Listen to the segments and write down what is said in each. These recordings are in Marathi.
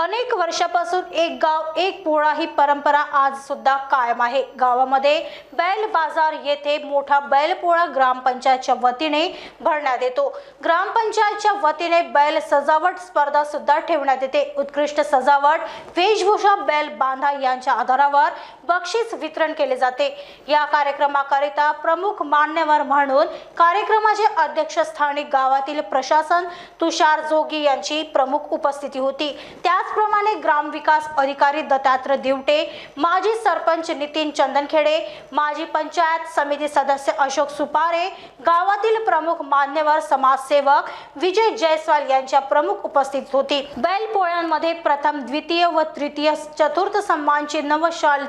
अनेक वर्षापासून एक गाव एक पोळा ही परंपरा आज सुद्धा कायम आहे. गावामध्ये बैल बाजार येथे मोठा बैलपोळा ग्रामपंचायतच्या वतीने भरण्यात येतो. ग्रामपंचायतच्या वतीने बैल सजावट स्पर्धा सुद्धा ठेवण्यात येते. उत्कृष्ट सजावट वेशभूषा बैल बांधा यांच्या आधारावर बक्षीस वितरण केले जाते. या कार्यक्रमाकरिता प्रमुख मान्यवर म्हणून कार्यक्रमाचे अध्यक्षस्थानी गावातील प्रशासन तुषार जोगी यांची प्रमुख उपस्थिती होती. त्याच त्याचप्रमाणे ग्रामविकास अधिकारी दत्तात्रय दिवटे माजी सरपंच नितीन चंदनखेडे माजी पंचायत समिती सदस्य अशोक सुपारे गावातील प्रमुख मान्यवर समाजसेवक विजय जयस्वाल यांच्या प्रमुख उपस्थित होती. बैल पोळ्यांमध्ये प्रथम द्वितीय व तृतीय चतुर्थ सन्मानची नवशाल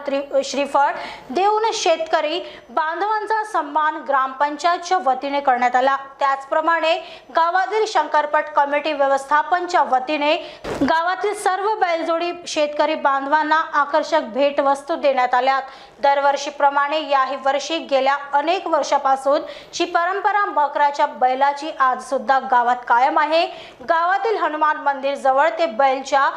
श्रीफळ देऊन शेतकरी बांधवांचा सन्मान ग्रामपंचायतच्या वतीने करण्यात आला. त्याचप्रमाणे गावातील शंकरपट कमिटी व्यवस्थापनच्या वतीने गावातील सर्व बैलजोडी शेतकरी बांधवांना आकर्षक भेटवस्तू देण्यात आल्यात. दरवर्षीप्रमाणे याही वर्षी गेल्या अनेक वर्षापासून ची परंपरा बकराच्या बैलाची आज सुद्धा गावात कायम आहे. गावातील हनुमान मंदिर जवळ ते बैलच्या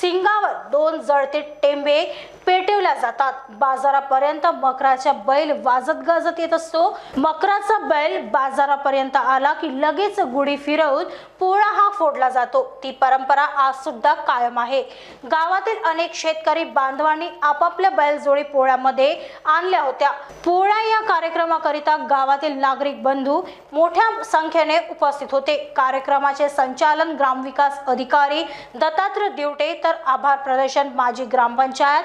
सिंगावर दोन जळते टेंबे पेटवल्या जातात. बाजारापर्यंत मकराचा बैल वाजत गाजत येत असतो. मकराचा बैल बाजारापर्यंत आला की लगेच गुढी फिरवून पोळा हा फोडला जातो. ती परंपरा आज सुद्धा कायम आहे. गावातील अनेक शेतकरी बांधवांनी आपापल्या बैलजोडी पोळ्यामध्ये आणल्या होत्या. पोळा या कार्यक्रमाकरिता गावातील नागरिक बंधू मोठ्या संख्येने उपस्थित होते. कार्यक्रमाचे संचालन ग्रामविकास अधिकारी दत्तात्रय दिवटे. तर आभार प्रदर्शन माजी ग्रामपंचायत